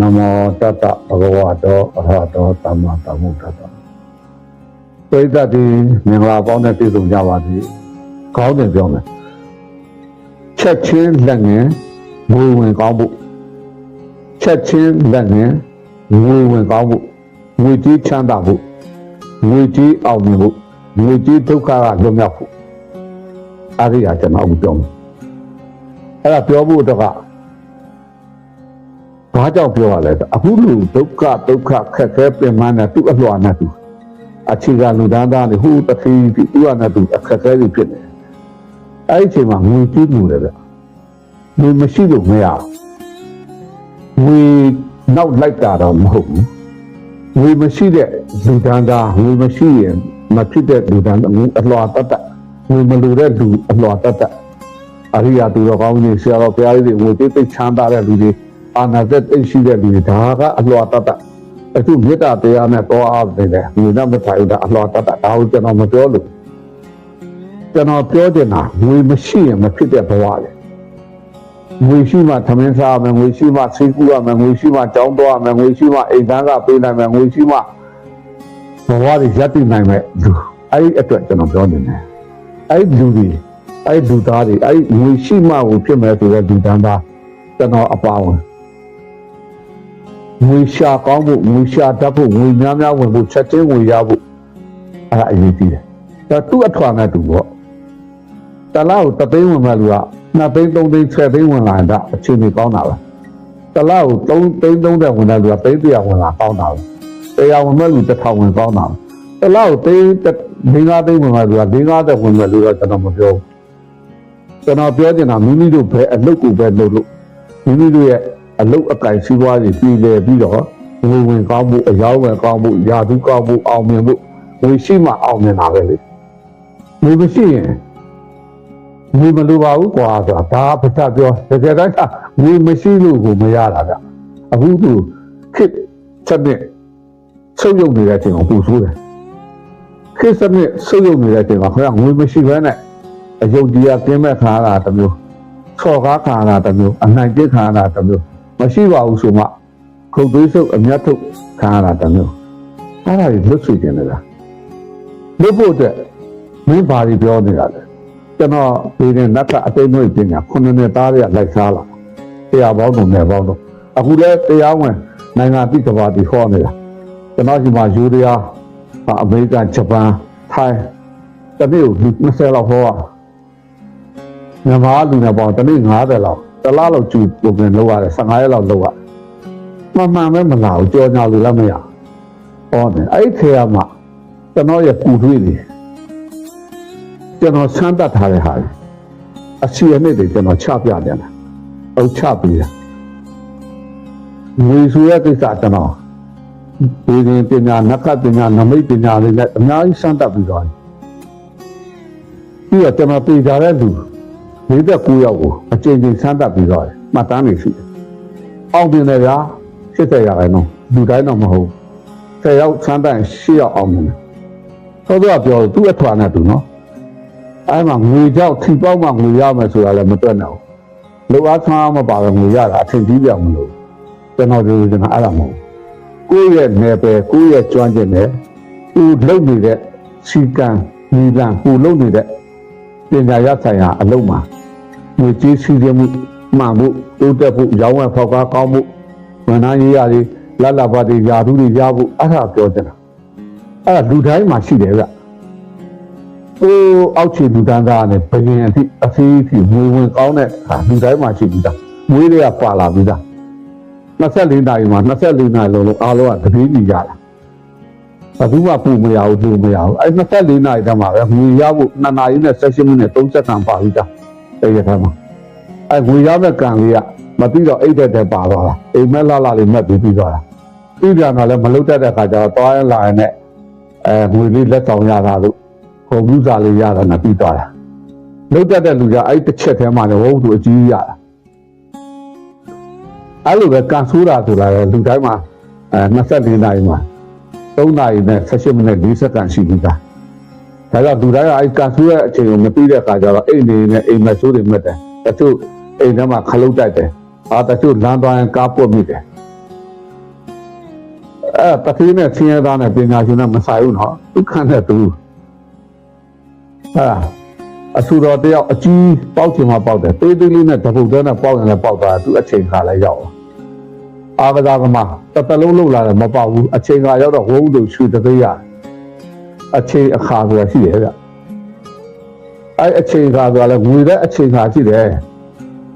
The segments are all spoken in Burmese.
နမောတတ္တဘဂဝတောအရဟတောသမ္မာသမ္ဗုဒ္ဓတ္တပရိသတ်ဒီမင်္ဂလာပေါင်းနဲ့ပြည့်စုံကြပါစေကောင်းတယ်ပြောမယ်ချက်ချင်းလက်ငယ်ငွေဝင်ကောင်းဖို့ချက်ချင်းလက်ငယ်ငွေဝင်ကောင်းဖို့ငွေကြီးချမ်းသာဖို့ငွေကြီးအောင်မြင်ဖို့ငွေကြီးဒုက္ခကလွတ်မြောက်ဖို့အဲ့ဒီဟာကျွန်တော်အခုပြောမယ်အဲ့ဒါပြောဖို့တော့က ဘာကြောင့်ပြောရလဲဆိုအခုလူဒုက္ခဒုက္ခခက်ခဲပင်ပန်းတဲ့သူ့အလွှာနဲ့သူအခြေခံလူဒန်းသားတွေဟိုတဖီးပြီးသူ့အနဲ့သူအခက်ခဲတွေဖြစ်နေတယ်အဲ့ဒီအချိန်မှာငွေကြီးမှုတယ်ဗျငွေမရှိလို့မရဘူးငွေနောက်လိုက်တာတော့မဟုတ်ဘူးငွေမရှိတဲ့လူဒန်းသားငွေမရှိရင်မဖြစ်တဲ့လူဒန်းငွေအလွှာတတ်တတ်ငွေမလိုတဲ့လူအလွှာတတ်တတ်အရိယာသူတော်ကောင်းကြီးဆရာတော်ဘုရားကြီးတွေငွေသိသိချမ်းသာတဲ့လူတွေ အာနာသက်သိရှိတဲ့လူတွေဒါကအလွှာတတ်တတ်အခုမေတ္တာတရားနဲ့တောအားနေတယ်ဒီနမထိုင်တာအလွှာတတ်တတ်ဒါကိုကျွန်တော်မပြောလို့ကျွန်တော်ပြောချင်တာငွေမရှိရင်မဖြစ်တဲ့ဘဝလေငွေရှိမှသမင်းစားမယ်ငွေရှိမှဆေးကူရမယ်ငွေရှိမှကြောင်းသွားမယ်ငွေရှိမှအိမ်သားကပေးနိုင်မယ်ငွေရှိမှဘဝတွေရပ်တည်နိုင်မယ်လူအဲ့ဒီအတွက်ကျွန်တော်ပြောနေတယ်အဲ့ဒီလူတွေအဲ့ဒီလူသားတွေအဲ့ဒီငွေရှိမှကိုဖြစ်မယ်ဆိုတဲ့လူတန်းသားကျွန်တော်အပါဝင် ငွေရှာကောင်းဖို့ငွေရှာတတ်ဖို့ငွေများများဝင်ဖို့ချက်ချင်းငွေရဖို့အဲ့ဒါအရေးကြီးတယ်ဒါသူ့အထွာနဲ့တူပေါ့တလားကိုတသိန်းဝင်မဲ့လူကနှစ်သိန်းသုံးသိန်းဆယ်သိန်းဝင်လာတာအချိန်ကြီးကောင်းတာပဲတလားကိုသုံးသိန်းသုံးတဲ့ဝင်တဲ့လူကသိန်းတရာဝင်လာကောင်းတာပဲတရားဝင်မဲ့လူတစ်ထောင်ဝင်ကောင်းတာပဲတလားကိုသိန်း၄၅သိန်းဝင်မဲ့လူက၄၅၀ဝင်မဲ့လူတော့ကျွန်တော်မပြောဘူးကျွန်တော်ပြောချင်တာမိမိတို့ဘယ်အလုပ်ကိုပဲလုပ်လို့မိမိတို့ရဲ့ အလုတ်အကင်စီးပွားတွေပြည်လည်ပြီးတော့ငွေဝင်ကောင်းမှုအယောင်းဝင်ကောင်းမှုယာသူကောင်းမှုအောင်မြင်မှုငွေရှိမှအောင်မြင်တာပဲလေငွေမရှိရင်ငွေမလိုပါဘူးကွာဆိုတာဒါပထပြောတကယ်တမ်းကငွေမရှိလို့ကိုမရတာကအခုသူခစ်ချက်နဲ့ဆုပ်ယုပ်နေတဲ့အချိန်ကိုပူဆိုးတယ်ခစ်စနစ်ဆုပ်ယုပ်နေတဲ့အချိန်မှာခေါင်းကငွေမရှိဘဲနဲ့အယုတ်ကြီးကပြင်းမဲ့ခါရတာတစ်မျိုးဆော်ကားခါရတာတစ်မျိုးအနိုင်ကျခါရတာတစ်မျိုး မရှိပါဘူးဆိုမှခုတ်သွေးဆုပ်အမျက်ထုတ်ခံရတာတမျိုးအဲ့ဒါကြီးလွတ်ဆွေတင်နေတာလွတ်ဖို့အတွက်မင်းဘာတွေပြောနေတာလဲကျွန်တော်ဒီနေ့နတ်ကအသိနှွေးပညာခုနှစ်နှစ်သားတွေကလိုက်စားလာတရားပေါင်းတုံနဲ့ပေါင်းတော့အခုလည်းတရားဝင်နိုင်ငံတိကဘာတီဟောနေတာကျွန်တော်ဒီမှာယူရီးယားအမေရိကန်ဂျပန်ထိုင်းတနေ့ကို20လောက်ဟောရမြန်မာလူနဲ့ပေါင်းတနေ့90လောက် တလားလောက်ကျူပုံပြန်လောက်ရတယ်15ရက်လောက်လောက်ရမှန်မှန်ပဲမလာဘူးကြော်ညာလို့လည်းမရဟောတယ်အဲ့ဒီခေတ်ကမှကျွန်တော်ရဲ့ပူထွေးတွေကျွန်တော်ဆန်းတတ်ထားတဲ့ဟာတွေအစီအနှစ်တွေကျွန်တော်ချပြပြန်တယ်အုတ်ချပြီးတယ်ငွေဆိုတဲ့ကိစ္စကျွန်တော်ဒီရင်ပညာနက္ခပညာနမိတ်ပညာတွေနဲ့အများကြီးဆန်းတတ်ပြီးတော့ပြီးတော့ကျွန်တော်ပြေကြတဲ့လူ 49ယောက်ကိုအကျဉ်းချင်းဆန်းတက်ပြီးတော့မှတ်တမ်းနေရှိတယ်။အောင်တင်တယ်ဗျာ80ရာခိုင်နှုန်းလူတိုင်းတော့မဟုတ်10ယောက်ဆန်းတက်10ယောက်အောင်တယ်။သောတော့ပြောသူ့အထွာနဲ့သူနော်။အဲမှာငွေကြောက်ထိပေါက်မှငွေရမယ်ဆိုတာလည်းမတွက်နိုင်ဘူး။လူအားဆန်းမပါတော့ငွေရတာအထင်ကြီးပြောင်မလို့ကျွန်တော်ပြောချင်တာအဲ့ဒါမဟုတ်ကိုယ့်ရဲ့နယ်ပယ်ကိုယ့်ရဲ့ကျွမ်းကျင်တဲ့သူလုပ်နေတဲ့စီကံညီလံကိုလုပ်နေတဲ့ ပညာရဆိုင်ရာအလုပ်မှာငွေကြေးစီးဆင်းမှုမှန်မှုတိုးတက်ဖို့ရောင်းဝယ်ဖောက်ကားကောင်းမှုဝန်ထမ်းရေးရတွေလတ်လပါတွေယာသူတွေရဖို့အဲ့ဒါပြောချင်တာအဲ့ဒါလူတိုင်းမှာရှိတယ်ဗျဟိုအောက်ခြေလူတန်းသားနဲ့ဘယင်အထိအဖေးအထိငွေဝင်ကောင်းတဲ့ဟာလူတိုင်းမှာရှိပြီးသားငွေတွေကပါလာပြီးသား24နာရီမှာ24နာရီလုံးလုံးအားလုံးကတပြေးညီရတာ ဘယ်သူမှပူမရဘူးပူမရဘူးအဲ့24နာရီတည်းမှာပဲငွေရဖို့2နာရီနဲ့16မိနစ်30ခန်းပါပြီးသားတရထားမှာအဲငွေရမဲ့ကံလေးကမပြီးတော့အိတ်တဲ့တဲ့ပါသွားတာအိမ်မက်လာလာလေးမက်ပြီးပြီးသွားတာပြီးပြန်တော့လည်းမလုတ်တတ်တဲ့ခါကျတော့သွားရင်လာရင်နဲ့အဲငွေလေးလက်ဆောင်ရတာလို့ခုံမှုစာလေးရတာနဲ့ပြီးသွားတာလုတ်တတ်တဲ့လူကအဲ့တစ်ချက်ထဲမှာလည်းဝုန်းသူအကြီးကြီးရတာအဲ့လိုပဲကန်ဆိုးတာဆိုတာလည်းလူတိုင်းမှာအဲ24နာရီမှာ 3နာရီနဲ့18မိနစ်40စက္ကန့်ရှိပြီးသားဒါကြောင့်လူတိုင်းကအဲကန်ဆိုးရဲ့အချိန်ကိုမပြီးတဲ့အခါကျတော့အိမ်နေနဲ့အိမ်မက်ဆိုးတွေမှတ်တယ်တချို့အိမ်ထဲမှာခလုတ်တိုက်တယ်အာတချို့လမ်းသွားရင်ကားပွတ်မိတယ်အဲ့တတိနဲ့ဆင်းရဲသားနဲ့ပညာရှင်နဲ့မဆိုင်ဘူးနော်ဒုက္ခနဲ့သူအဲ့ဒါအဆူတော်တယောက်အကြီးပေါက်ချင်မှပေါက်တယ်တေးသေးလေးနဲ့တပုတ်တန်းနဲ့ပေါက်ရင်လည်းပေါက်သွားတယ်သူအချိန်ခါလည်းရောက် အာကစားကမတစ်တလုံးလုံးလာတယ်မပေါက်ဘူးအချိန်ခါရောက်တော့ဝုန်းတို့ချူတသိရအချိန်အခါဆိုတာရှိတယ်ဗျအဲ့အချိန်ခါဆိုတာလည်းငွေတဲ့အချိန်ခါရှိတယ်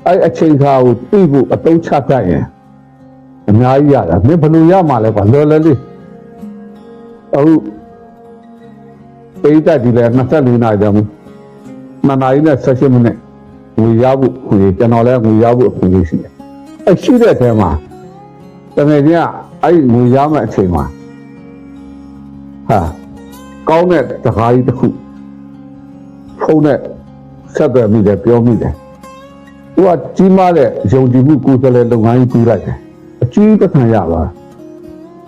အဲ့အချိန်ခါကိုသိဖို့အတုံးချတတ်ရင်အများကြီးရတာမင်းဘယ်လိုရမှာလဲကွာလော်လော်လေးအခုပိတ်တက်ဒီလဲ24နာရီတောင်မနာရီနဲ့16မိနစ်ငွေရဖို့ခွေကျွန်တော်လည်းငွေရဖို့အခွင့်အရေးရှိတယ်အရှိတဲ့ထဲမှာ တကယ်ကြီးကအဲ့ဒီငွေရမယ့်အချိန်မှာဟာကောင်းတဲ့တခါကြီးတစ်ခုဖုန်းနဲ့ဆက်သွယ်မိတယ်ပြောမိတယ်သူကကြီးမားတဲ့ယုံကြည်မှုကိုယ်စားလှယ်လုပ်ငန်းကြီးပြီးလိုက်တယ်အကြီးတစ်ခံရပါ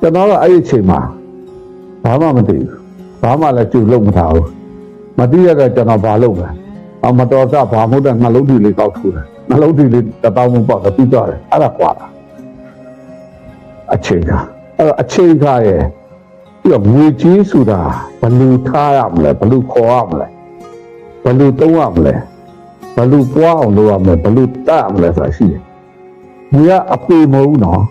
ကျွန်တော်ကအဲ့ဒီအချိန်မှာဘာမှမသိဘူးဘာမှလည်းကြိုလုပ်မထားဘူးမသိရတဲ့ကျွန်တော်ဘာလုပ်လဲအမတော်စဘာမဟုတ်တဲ့နှလုံးထီလေးကောက်ထူတယ်နှလုံးထီလေးတစ်ပေါင်းမပေါက်တော့ပြီးသွားတယ်အဲ့ဒါကွာတာ အချိန်ကအဲ့တော့အချိန်ကရဲ့ပြီးတော့ငွေကြီးဆိုတာဘယ်လူထားရမလဲဘယ်လူခေါ်ရမလဲဘယ်လူတုံးရမလဲဘယ်လူပွားအောင်လုပ်ရမလဲဘယ်လူတတ်ရမလဲဆိုတာရှိတယ်ငွေကအပေမဟုတ်ဘူးနော်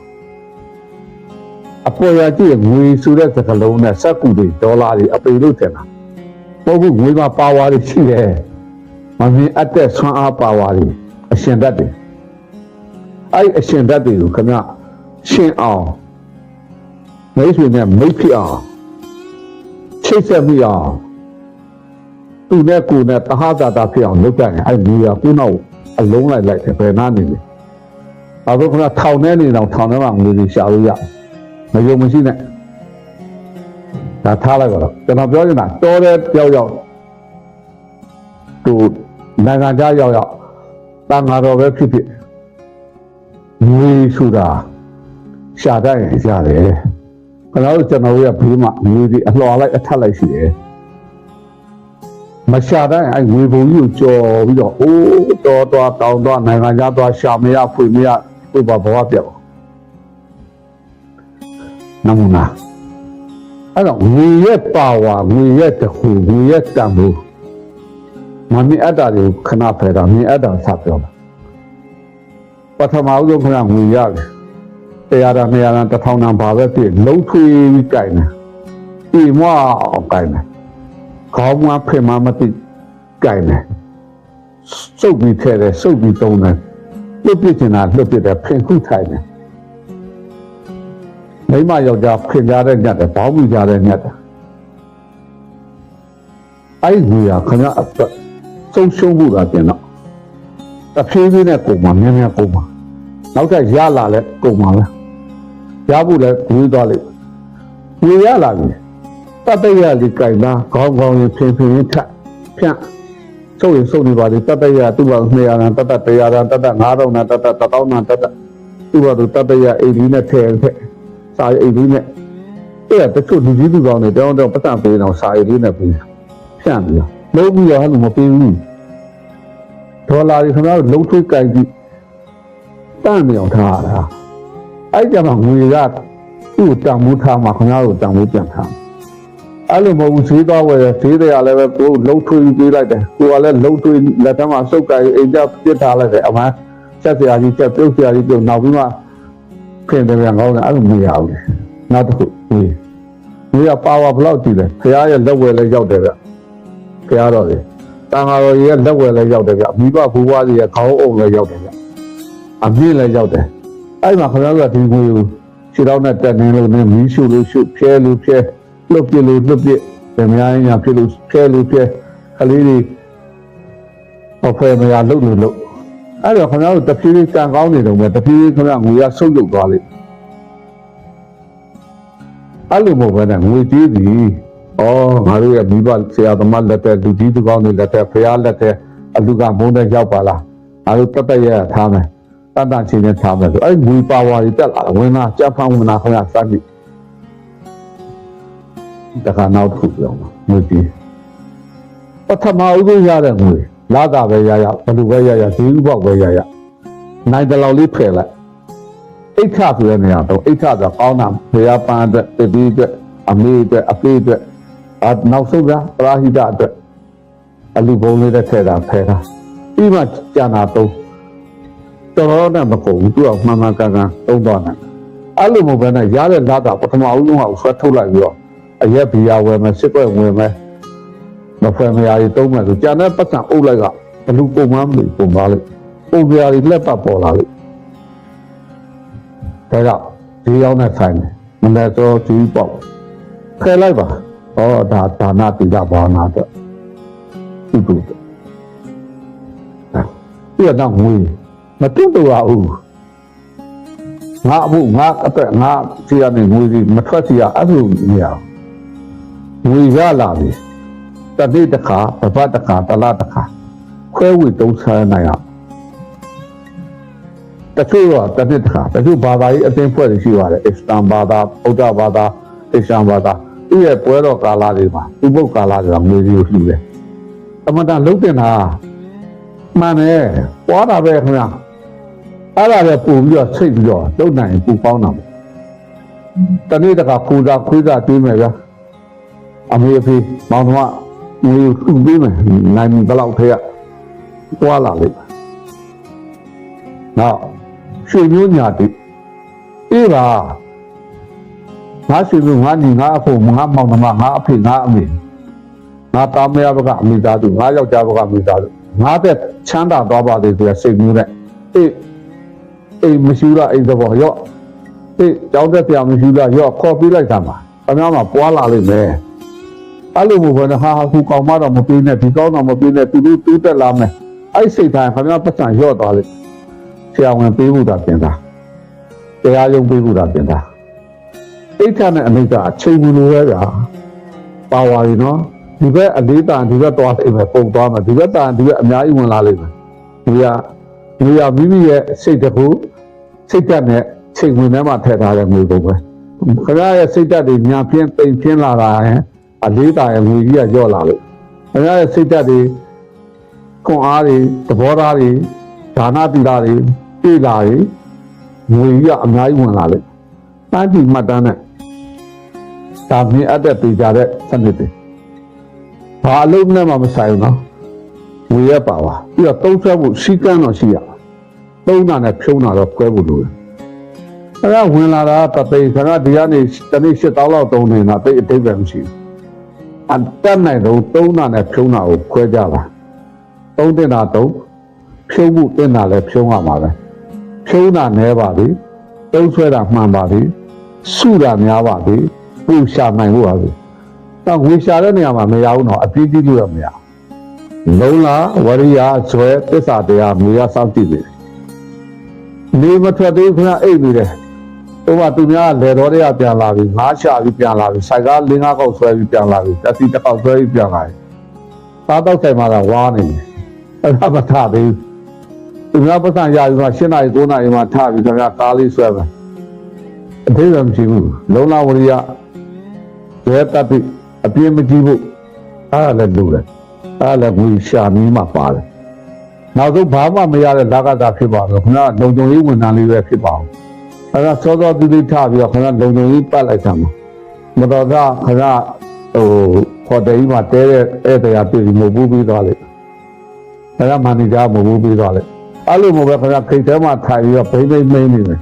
အပေါ်ရကြည့်ငွေဆိုတဲ့စကလုံးနဲ့စက်ကူတွေဒေါ်လာတွေအပေလို့ထင်တာမဟုတ်ဘူးငွေမှာပါဝါတွေရှိတယ်မမြင်အပ်တဲ့ဆွမ်းအားပါဝါတွေအရှင်တတ်တယ်အဲ့ဒီအရှင်တတ်တွေကိုခင်ဗျ ရှင်းအောင်မိတ်ဆွေနဲ့မိတ်ဖြစ်အောင်ချိတ်ဆက်မိအောင်သူနဲ့ကိုယ်နဲ့တဟတာတာဖြစ်အောင်လုပ်ကြရင်အဲ့ဒီကကိုနောက်အလုံးလိုက်လိုက်တယ်ဘယ်နာနေလဲဘာလို့ခဏထောင်ထဲနေတော့ထောင်ထဲမှာငွေတွေရှာလို့ရမယုံမရှိနဲ့ဒါထားလိုက်ပါတော့ကျွန်တော်ပြောနေတာတော်တဲ့တယောက်ယောက်သူနိုင်ငံခြားရောက်ရောက်တန်ဃာတော်ပဲဖြစ်ဖြစ်ငွေဆိုတာ ရှာတတ်ရင်ရတယ်ခဏတော့ကျွန်တော်တို့ကဘေးမှာငွေတွေအလှော်လိုက်အထက်လိုက်ရှိတယ်မရှာတတ်ရင်အဲငွေပုံကြီးကိုကြော်ပြီးတော့အိုးတော်တော်တောင်းတော့နိုင်ငံခြားသွားရှာမရဖွေမရပြပါဘဝပြတ်ပါနမနာအဲ့တော့ငွေရဲ့ပါဝါငွေရဲ့တခုငွေရဲ့တန်ဖိုးမမြင်အပ်တာတွေကိုခဏဖယ်တာမြင်အပ်တာဆက်ပြောတာပထမဦးဆုံးခဏငွေရတယ် တရားတာနေရာတာတစ်ထောင်တန်ဘာပဲဖြစ်လုံးထွေးပြီးကြိုင်တယ်ဒီမွားအောင်ကြိုင်တယ်ခေါင်းမဖင်မမတိကြိုင်တယ်စုပ်ပြီးထဲတယ်စုပ်ပြီးတုံးတယ်လွတ်ပြစ်ချင်တာလွတ်ပြစ်တယ်ဖင်ခုထိုင်တယ်မိမယောက်ျားဖင်ကြတဲ့ညက်တယ်ဘောင်းမိကြတဲ့ညက်တယ်အဲ့ဒီကခဏအတွက်ဆုံးရှုံးမှုတာပြင်တော့တဖြည်းဖြည်းနဲ့ပုံမှာများများပုံမှာနောက်ထပ်ရလာလဲပုံမှာလဲ ရဖို့လဲဝေးသွားလိမ့်ဝေးရလာပြီတတရလေးကြိုင်လာခေါင်းခေါင်းရင်ဖင်ဖင်ထဖြန့်စုပ်ရင်စုပ်နေပါလေတတရသူ့ဘာ200ရန်တတ100ရန်တတ9000ရန်တတ1000ရန်တတသူ့ဘာသူတတရအိမ်ကြီးနဲ့ထဲထက်စာရိတ်အိမ်ကြီးနဲ့အဲ့ဒါတချို့လူကြီးလူကောင်းတွေတောင်းတောင်းပတ်စံပေးတော့စာရိတ်လေးနဲ့ပေးဖြန့်ပြီးတော့လုံးပြီးတော့ဟဲ့လို့မပေးဘူးဒေါ်လာတွေခင်ဗျားတို့လုံးထွေးကြိုက်ပြီးတန့်နေအောင်ထားရတာ အဲ့ကြမှာငွေကသူ့ကိုတန်မိုးထားမှာခင်ဗျားတို့တန်မိုးပြန်ထားအဲ့လိုမဟုတ်ဘူးဈေးသွားဝယ်ဈေးတွေကလည်းပဲသူလုံးထွေးပြီးပေးလိုက်တယ်ကိုကလည်းလုံးထွေးလက်ထက်မှာစုပ်ကြိုက်အိမ်ကျပြစ်ထားလိုက်တယ်အမှန်ချက်စရာကြီးချက်ပြုတ်စရာကြီးပြုတ်နောက်ပြီးမှခင်တယ်ပြန်ကောင်းတယ်အဲ့လိုမရဘူးနောက်တစ်ခုဒီဒီကပါဝါဘလောက်ကြည့်လဲခရားရဲ့လက်ဝယ်လည်းရောက်တယ်ဗျခရားတော်ကြီးတန်ဃာတော်ကြီးရဲ့လက်ဝယ်လည်းရောက်တယ်ဗျမိဘဘူဘွားကြီးရဲ့ခေါင်းအုပ်လည်းရောက်တယ်ဗျအပြည့်လည်းရောက်တယ် အဲ့မှာခင်ဗျားတို့ကဒီငွေကိုခြေတော်နဲ့တက်နေလို့နဲ့မီးရှို့လို့ရှို့ဖြဲလို့ဖြဲလှုပ်ပြလို့လှုပ်ပြဗမားညာဖြစ်လို့ဖြဲလို့ဖြဲကလေးတွေအဖွဲမရလှုပ်လို့လှုပ်အဲ့တော့ခင်ဗျားတို့တဖြည်းဖြည်းကံကောင်းနေတော့မယ်တဖြည်းဖြည်းခင်ဗျားငွေရဆုပ်ယုတ်သွားလိမ့်အဲ့လိုမဟုတ်ဘဲနဲ့ငွေကြေးသည်ဩငါတို့ရဲ့မိဘဆရာသမားလက်ထက်လူကြီးသူကောင်းတွေလက်ထက်ဖရာလက်ထက်အလူကမုန်းတဲ့ရောက်ပါလားငါတို့တက်တက်ရထားမယ် တတ်တချင်းချင်းထားမယ်ဆိုအဲ့ငွေပါဝါတွေတက်လာတာဝင်လာကြက်ဖန်းဝင်လာခင်ဗျာစသည်တခါနောက်တစ်ခုပြောမှာငွေကြီးပထမဦးဆုံးရတဲ့ငွေလာတာပဲရရဘယ်လိုပဲရရဈေးဥပေါက်ပဲရရနိုင်တယ်လောက်လေးဖယ်လိုက်တအိဋ္ဌဆိုတဲ့နေရာတော့အိဋ္ဌဆိုကောင်းတာဘုရားပန်းအတွက်တတိအတွက်အမေအတွက်အဖေအတွက်အနောက်ဆုံးကပရာဟိတအတွက်အလူပုံလေးတစ်ထည့်တာဖဲတာပြီးမှကျန်တာတော့ တော်တော်နဲ့မကုန်ဘူးသူကမှန်မှန်ကန်ကန်သုံးတော့တယ်အဲ့လိုမဟုတ်ဘဲနဲ့ရတဲ့လာတာပထမဦးဆုံးကဆွဲထုတ်လိုက်ပြီးတော့အရက်ဘီယာဝယ်မယ်စစ်ကွက်ဝင်မယ်မဖွယ်မရာကြီးသုံးမယ်ဆိုကျန်တဲ့ပတ်စံအုပ်လိုက်ကဘလူပုံမှန်မလို့ပုံပါလိမ့်ပုံပြားကြီးလက်ပတ်ပေါ်လာလိမ့်ဒါကြောင့်ဒီရောက်တဲ့ဆိုင်တယ်မလဲတော့ဒီပေါ့ခဲလိုက်ပါဟောဒါဒါနတိကဘာနာတော့ဒီကူပြရတော့ငွေ မတွတ်တော့ဘူးငါအဖို့ငါအသက်ငါစီရနေငွေကြီးမထွက်စီရအဲ့လိုမရငွေရလာပြီတတိတခါပပတ်တခါတလတခါခွဲဝေတုံးဆန်းနိုင်အောင်တချို့တော့တတိတခါတချို့ဘာသာရေးအသင်းဖွဲ့တွေရှိပါတယ်အစ္စလမ်ဘာသာဗုဒ္ဓဘာသာအစ္စလမ်ဘာသာသူ့ရဲ့ပွဲတော်ကာလတွေမှာဥပုပ်ကာလတွေကငွေကြီးကိုလှူတယ်အမှန်တန်လုံးတင်တာမှန်တယ်ပွားတာပဲခင်ဗျာ အဲ့ဒါပဲပို့ပြီးတော့ဆိတ်ပြီးတော့လုံနိုင်ပူပေါင်းတာပေါ့တနေ့တခါခူတာခွေးတာတွေးမယ်ဗျာအမေအဖေမောင်တော်ကငွေကိုလှူပေးမယ်နိုင်ဘယ်လောက်ထဲကပွားလာလိမ့်မယ်နောက်ရွှေမျိုးညာတိအေးပါငါရွှေမျိုးငါညီငါအဖို့ငါမောင်နှမငါအဖေငါအမေငါသားမယားဘကအမိသားစုငါယောက်ျားဘကအမိသားစုငါတဲ့ချမ်းသာသွားပါသေးဆိုရစိတ်မျိုးနဲ့အေး အေးမရှိလားအိမ်သဘောရော့အေးကြောင်းတဲ့ပြမရှိလားရော့ခေါ်ပြီးလိုက်တာပါအများမှာပွားလာလိမ့်မယ်အဲ့လိုမျိုးပဲဟာဟူကောင်မတော့မပေးနဲ့ဒီကောင်းတော့မပေးနဲ့သူတို့တူးတက်လာမယ်အဲ့စိတ်တိုင်းခင်ဗျားပတ်စံရော့သွားလိမ့်ဆရာဝန်ပေးဖို့တာပြင်တာတရားရုံးပေးဖို့တာပြင်တာအိဋ္ဌနဲ့အနိစ္စအချိန်ဘူးလိုပဲဗျာပါဝါရီနော်ဒီဘက်အလေးတန်ဒီဘက်သွားလိမ့်မယ်ပုံသွားမယ်ဒီဘက်တန်ဒီဘက်အများကြီးဝင်လာလိမ့်မယ်ဒီက ဒီကမိမိရဲ့စိတ်တခုစိတ်တက်နဲ့ချိန်ဝင်ထဲမှာထည့်ထားတဲ့ငွေကုန်ပဲခင်ဗျားရဲ့စိတ်တက်တွေညာပြင်းပိန်ပြင်းလာတာဟဲ့အလေးတန်ရဲ့ငွေကြီးကကြော့လာလို့ခင်ဗျားရဲ့စိတ်တက်တွေခွန်အားတွေသဘောထားတွေဒါနတိလာတွေပြေးလာတွေငွေကြီးကအများကြီးဝင်လာလို့တန်းကြည့်မှတ်တမ်းနဲ့ဒါမြင်အပ်တဲ့ပေကြတဲ့စနစ်တွေဘာအလုံးနဲ့မှမဆိုင်ဘူးနော်ငွေရပါပါပြီးတော့သုံးဆွဲဖို့စီကန်းတော့ရှိရ သုံးတာနဲ့ဖြုံးတာတော့ကွဲဖို့လိုတယ်အဲ့ဒါဝင်လာတာတသိခဏဒီကနေတနေ့၈တောင်းလောက်သုံးနေတာတိတ်အတိတ်ပဲမရှိဘူးအတက်နိုင်တော့သုံးတာနဲ့ဖြုံးတာကိုခွဲကြတာသုံးတင်တာသုံးဖြုံးမှုတင်တာလည်းဖြုံးရမှာပဲဖြုံးတာနဲပါပြီသုံးဆွဲတာမှန်ပါပြီစုတာများပါပြီပူရှာနိုင်ဖို့ပါပြီတော့ဝေရှာတဲ့နေရာမှာမရဘူးတော့အပြည့်ကြီးလို့ရမရလုံးလားဝရိယဇွဲသစ္စာတရားမြေရစောင့်ကြည့်နေ နေမထွက်သေးခဏအိတ်နေတယ်ဟိုမှာသူများလေတော်တွေကပြန်လာပြီငါးချပြီးပြန်လာပြီဆိုင်ကားလေးငါးကောက်ဆွဲပြီးပြန်လာပြီတက်စီတစ်ကောက်ဆွဲပြီးပြန်လာပြီသားတော့ဆိုင်မှာတော့ဝါနေတယ်အဲ့ဒါမထသေးဘူးသူများပတ်စံရပြီးမှ၈နာရီ9နာရီမှထပြီးခင်ဗျာကားလေးဆွဲမယ်အသေးပဲမရှိဘူးလုံးလားဝရိယဇွဲတပိအပြင်းမကြည့်ဖို့အဲ့ဒါလည်းလို့တယ်အဲ့ဒါလည်းငွေရှာမီးမှပါတယ် နောက်ဆုံးဘာမှမရတဲ့လာကတာဖြစ်ပါတော့ခင်ဗျာလုံခြုံရေးဝန်ထမ်းလေးပဲဖြစ်ပါအောင်အဲ့ဒါစောစောတိတိထပြီးတော့ခင်ဗျာလုံခြုံရေးပတ်လိုက်တာမှာမတော်ကခင်ဗျာဟိုခေါ်တယ်ကြီးမှာတဲတဲ့ဧည့်တရားပြည်မဟုတ်ဘူးပြီးသွားလိုက်အဲ့ဒါမန်နေဂျာမဟုတ်ဘူးပြီးသွားလိုက်အဲ့လိုမျိုးပဲခင်ဗျာခိတ်ထဲမှာထိုင်ပြီးတော့ဘိမ့်ဘိမ့်မင်းနေတယ်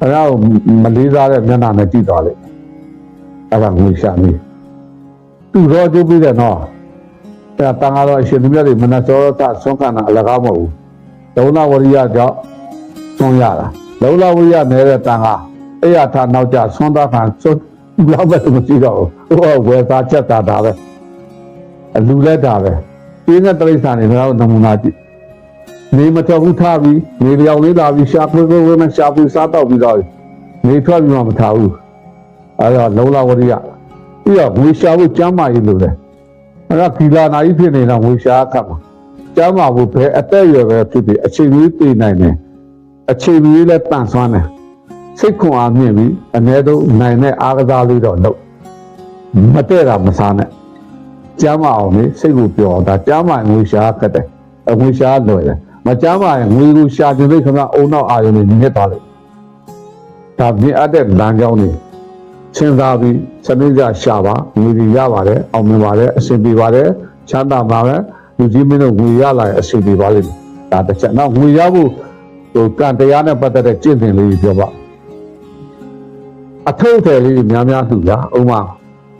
အဲ့ဒါကိုမလေးစားတဲ့မျက်နှာနဲ့ကြည့်သွားလိုက်အဲ့ဒါငွေရှာမီးသူတော့ကျုပ်ပြီးတယ်နော် အဲ့ဒါတန်ဃာတော်အရှင်သူမြတ်တွေမနစောသဆွမ်းခံတာအလကားမဟုတ်ဘူးဒုံနာဝရိယကြောင့်ဆွမ်းရတာလုံလဝရိယနေတဲ့တန်ဃာအဲ့ရထားနောက်ကျဆွမ်းသားခံဆွမ်းလောက်ပဲမရှိတော့ဘူးဟိုဝယ်သားချက်တာဒါပဲအလူလက်တာပဲပြင်းတဲ့တိရစ္ဆာန်တွေတော့နမူနာကြည့်နေမထွက်ဘူးထားပြီးနေလျောင်လေးလာပြီးရှာဖွေဖွေနဲ့ရှာဖွေစားတော့ပြီးတော့နေထွက်ပြီးမှမထားဘူးအဲ့တော့လုံလဝရိယပြီးတော့ငွေရှာဖို့ကျမ်းမာရေးလိုတယ် အဲ့ဒါဖီလာနာကြီးဖြစ်နေတာငွေရှာခတ်မှာကျမ်းမာဖို့ဘယ်အသက်အရွယ်ပဲဖြစ်ဖြစ်အချိန်ကြီးတည်နိုင်တယ်အချိန်ကြီးလည်းတန်ဆွမ်းတယ်စိတ်ခွန်အားမြင့်ပြီးအ ਨੇ တော့နိုင်တဲ့အားကစားလေးတော့လုပ်မတည့်တာမစားနဲ့ကျမ်းမာအောင်လေစိတ်ကိုပျော်တာကျမ်းမာငွေရှာခတ်တယ်အငွေရှာလွယ်တယ်မကျမ်းမာရင်ငွေကိုရှာခြင်းသိခမအုံနောက်အာရုံနဲ့မြင့်သွားလိမ့်ဒါမြင်အပ်တဲ့လမ်းကြောင်းတွေ စဉ်းစားပြီးစနစ်ကြရှာပါငွေတွေရပါတယ်အောင်မြင်ပါတယ်အဆင်ပြေပါတယ်ချမ်းသာပါတယ်လူကြီးမင်းတို့ငွေရလာရင်အဆင်ပြေပါလိမ့်မယ်ဒါတစ်ချက်နောက်ငွေရဖို့ဟိုကံတရားနဲ့ပတ်သက်တဲ့ကျင့်စဉ်လေးပြောပါအထုပ်တယ်လေးများများလှူတာဥမာ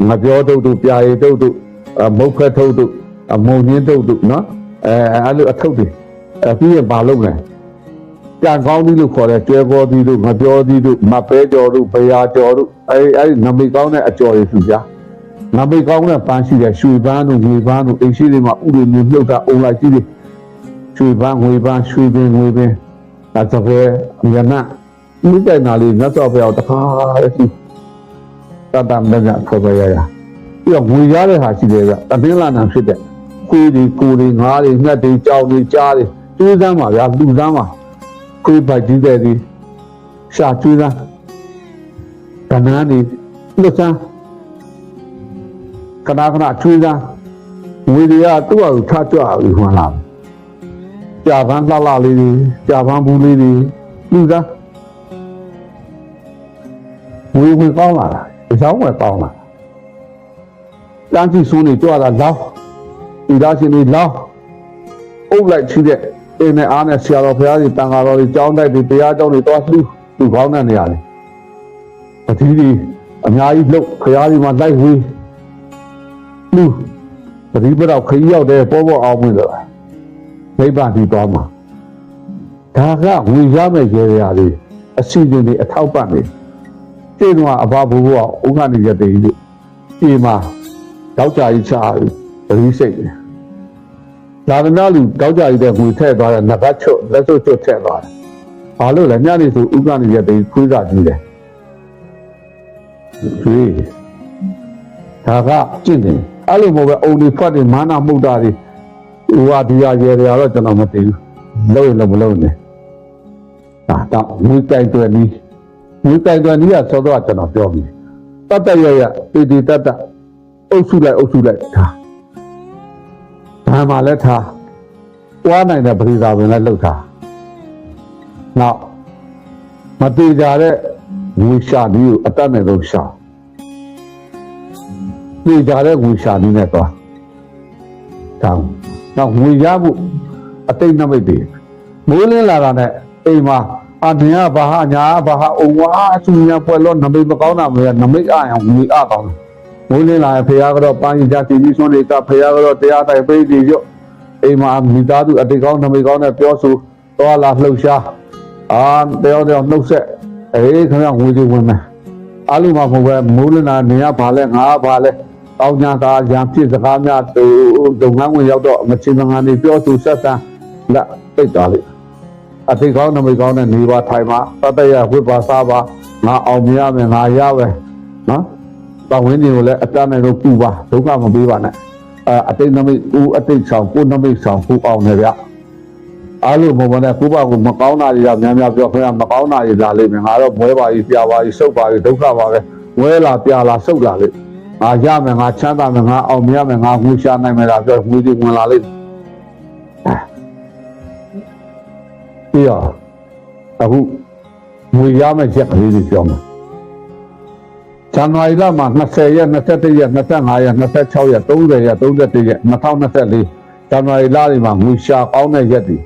ငပြောတုတ်တို့ပြာရည်တုတ်တို့အမုတ်ဖက်ထုပ်တို့အမုံညင်းတုတ်တို့နော်အဲအဲ့လိုအထုပ်တွေအဲပြီးရင်ဘာလုပ် လဲကြံကောင်းသီးလို့ခေါ်တဲ့ကျွဲပေါ်သီးတို့ငပြောသီးတို့မပဲကြော်တို့ဘရာကြော်တို့အဲအဲ့နမိတ်ကောင်းတဲ့အကြော်တွေလှူကြနမိတ်ကောင်းတဲ့ပန်းရှိတဲ့ရွှေပန်းတို့ငွေပန်းတို့အိမ်ရှိတွေမှာဥတွေမျိုးမြုပ်တာအုံလိုက်ကြီးတွေရွှေပန်းငွေပန်းရွှေပင်ငွေပင်ဒါသပဲအမြနမိတိုင်နာလေးမြတ်စွာဘုရားတခါရဲ့ရှိတတမကခေါ်ပြရရပြီးတော့ငွေရတဲ့ဟာရှိတယ်ကတပင်းလာနာဖြစ်တဲ့ခွေးတွေကိုယ်တွေငါးတွေငှက်တွေကြောင်တွေကြားတွေကျွေးစမ်းပါဗျာလူစမ်းပါ ခွေးပိုက်ကြီးတဲ့ဒီရှာကျွေးစမ်းကနန်းတွေလွတ်စမ်းခဏခဏကျွေးစမ်းငွေတွေကသူ့အကူထကြွပြီးဝင်လာကြာပန်းလှလှလေးတွေကြာပန်းဘူးလေးတွေလူစမ်းငွေဝင်ကောင်းလာတာအကြောင်းဝယ်ကောင်းလာတန်းစီဆုံးနေကြွတာလောက်ဒီသားရှင်တွေလောက်အုပ်လိုက်ချီတဲ့ အင်းနဲ့အားနဲ့ဆရာတော်ဘုရားကြီးတန်ဃာတော်ကြီးကျောင်းတိုက်တွေတရားကျောင်းတွေတွားလှူသူကောင်းတဲ့နေရာလေပတိကြီးအများကြီးလှုပ်ဘုရားကြီးမှာလိုက်ဝေးလှူပတိပတော့ခရီးရောက်တဲ့ပေါ်ပေါ်အောင်မလို့နိဗ္ဗာန်ဒီသွားမှာဒါကဝေရမဲ့ရေရာလေးအစီအစဉ်တွေအထောက်ပံ့နေကျေးဇူးအဘဘိုးဘုရားဥက္ကဋ္ဌရတဲ့ကြီးဒီမှာတောက်ကြကြီးချာပရိစိတ်တယ် လာသနာလူတောက်ကြကြီးတဲ့ငွေထည့်သွားတဲ့နဘတ်ချွတ်လက်စွပ်ချွတ်ထည့်သွားတယ်ဘာလို့လဲညနေဆိုဥက္ကဋ္ဌရတဲ့ခွေးစားကြည့်တယ်ကျွေးဒါကကျင့်တယ်အဲ့လိုမဟုတ်ပဲအုံဒီဖတ်တွေမာနာမှုတ်တာတွေဟိုဟာဒီဟာရေတွေကတော့ကျွန်တော်မသိဘူးလုံးရင်လုံးမလုံးနဲ့ဒါတော့ငွေကြိုက်တွေနီးငွေကြိုက်တွေနီးကသောတော့ကျွန်တော်ပြောပြီတတ်တရရပေတီတတ်တအုပ်စုလိုက်အုပ်စုလိုက်ထား ဘာမှလည်းထားွားနိုင်တဲ့ပရိသာဝင်လည်းလှုပ်ထားနောက်မတေကြတဲ့ငွေရှာပြီးကိုအတတ်နဲ့တော့ရှာတေကြတဲ့ငွေရှာနည်းနဲ့သွားတောင်းနောက်ငွေရဖို့အတိတ်နမိတ်တွေမိုးလင်းလာတာနဲ့အိမ်မှာအနင်ကဘာဟာညာဘာဟာအုံဝါအဆူညာပွဲလို့နမိတ်မကောင်းတာမလဲနမိတ်အအောင်ငွေအကောင်း မိုးလင်းလာရင်ဖခင်ကတော့ပန်းကြီးကြစီပြီးဆွမ်းနေတာဖခင်ကတော့တရားတိုင်ပိတ်ပြီးရော့အိမ်မှာမိသားစုအတိတ်ကောင်းနမိတ်ကောင်းနဲ့ပြောဆိုတော့လာလှုပ်ရှားအာတယောက်တယောက်နှုတ်ဆက်အေးခင်ဗျငွေတွေဝင်မယ်အားလုံးမဟုတ်ပဲမိုးလင်းလာနေရဘာလဲငါဘာလဲတောင်းညာသာရံဖြစ်စကားများသူလုပ်ငန်းဝင်ရောက်တော့မချင်မငန်းနေပြောသူဆက်ဆံလက်ပိတ်သွားလိမ့်အသိကောင်းနမိတ်ကောင်းနဲ့နေပါထိုင်ပါတတ်တရဝိပါစားပါငါအောင်မြရမယ်ငါရပဲနော် ပတ်ဝန်းကျင်ကိုလည်းအတတ်နဲ့တော့ပူပါဒုက္ခမပေးပါနဲ့အဲအတိတ်နမိတ်ဦးအတိတ်ဆောင်ကိုနမိတ်ဆောင်ကိုအောင်နေဗျအားလို့မဟုတ်ပါနဲ့ကိုပါကမကောင်းတာတွေကများများပြောခင်ဗျမကောင်းတာတွေလာလိမ့်မယ်ငါတော့မွဲပါကြီးပြပါကြီးစုပ်ပါကြီးဒုက္ခပါပဲမွဲလာပြလာစုပ်လာလိမ့်ငါရမယ်ငါချမ်းသာမယ်ငါအောင်မြရမယ်ငါငွေရှာနိုင်မယ်လားပြောငွေတွေဝင်လာလိမ့်ပြီးတော့အခုငွေရမယ်ချက်ကလေးတွေပြောမယ် ဇန်နဝါရီလမှာ20ရက်21ရက်25ရက်26ရက်30ရက်31ရက်2024ဇန်နဝါရီလတွေမှာငွေရှာကောင်းတဲ့ရက်တွေ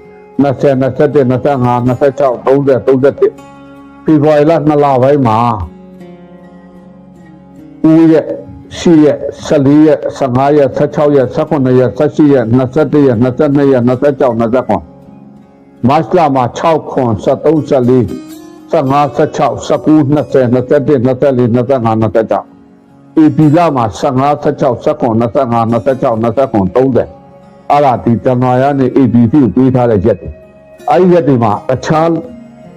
20 21 25 26 30 31ဖေဖော်ဝါရီလ2လပိုင်းမှာဦးရက်ရှိရက်14ရက်15ရက်16ရက်18ရက်18ရက်21ရက်22ရက်26 29မတ်လမှာ6ခွန်73 74 15 16 19 20 21 24 25 26ဧပြီလမှာ15 16 19 25 26 29 30အဲ့ဒါဒီဇန်နဝါရီနဲ့ ABP ကိုပေးထားတဲ့ရက်တွေအဲ့ဒီရက်တွေမှာအခြား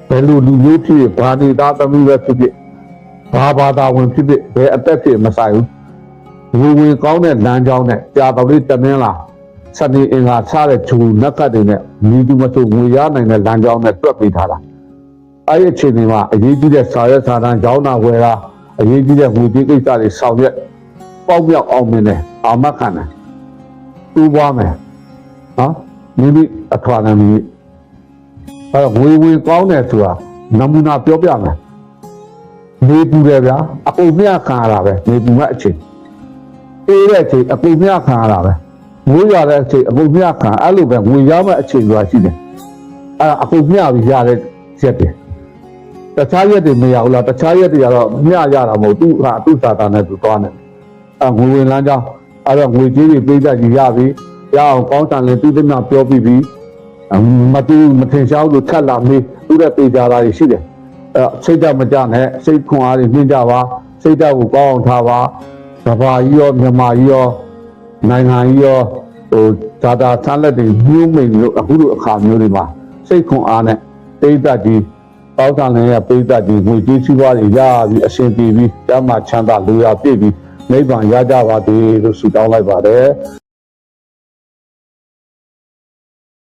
ဘယ်လိုလူမျိုးဖြစ်ဘာနေသားသမီးပဲဖြစ်ဖြစ်ဘာဘာသာဝင်ဖြစ်ဖြစ်ဘယ်အသက်ဖြစ်မဆိုင်ဘူးဝေဝေကောင်းတဲ့လမ်းကြောင်းနဲ့ကြာတော်လေးတမင်းလာစနေအင်္ဂါချတဲ့ဂျူနက်ကတ်တွေနဲ့မိသူမဆိုငွေရနိုင်တဲ့လမ်းကြောင်းနဲ့တွက်ပေးထားတာ အဲ့ဒီအချိန်တွေမှာအရေးကြီးတဲ့စာရွက်စာတမ်းကြောင်းနာဝယ်တာအရေးကြီးတဲ့ငွေကြေးကိစ္စတွေဆောင်ရွက်ပေါက်မြောက်အောင်မြင်တယ်အာမခံတယ်တူပွားမယ်နော်မိမိအထွာနဲ့မိမိအဲ့တော့ငွေဝင်ကောင်းတယ်ဆိုတာနမူနာပြောပြမယ်နေပူတယ်ဗျာအကုန်မြခံရတာပဲနေပူမဲ့အချိန်အေးတဲ့အချိန်အကုန်မြခံရတာပဲမိုးရွာတဲ့အချိန်အကုန်မြခံအဲ့လိုပဲငွေရမဲ့အချိန်ဆိုတာရှိတယ်အဲ့ဒါအကုန်မြပြီးရတဲ့ရက်တယ် တခြားရက်တွေမရဘူးလားတခြားရက်တွေကတော့မြရတာမဟုတ်သူ့ဟာသူ့သာတာနဲ့သူသွားနေအဲ့ငွေဝင်လမ်းကြောင်းအဲ့တော့ငွေကြီးတွေပေးတတ်ကြီးရပြီရအောင်ကောင်းတန်လည်းသူ့တမပြောပြီးပြီမတူမထင်ရှားလို့ထက်လာမေးသူ့ရဲ့ပေကြတာတွေရှိတယ်အဲ့စိတ်ဓာတ်မကြနဲ့စိတ်ခွန်အားတွေနှင်းကြပါစိတ်ဓာတ်ကိုကောင်းအောင်ထားပါကဘာကြီးရောမြန်မာကြီးရောနိုင်ငံကြီးရောဟိုဒါတာဆန်းလက်တွေမျိုးမိန်လို့အခုလိုအခါမျိုးတွေမှာစိတ်ခွန်အားနဲ့ပိဋက တ်ကြီးပေါတာလည်းရပိဋကတ်ကြီးငွေကြီးစီးပွားတွေရပြီးအရှင်ပြေပြီးတမ်းမှချမ်းသာလူရပြည့်ပြီးနိဗ္ဗာန်ရကြပါသေးလို့ဆုတောင်းလိုက်ပါတယ်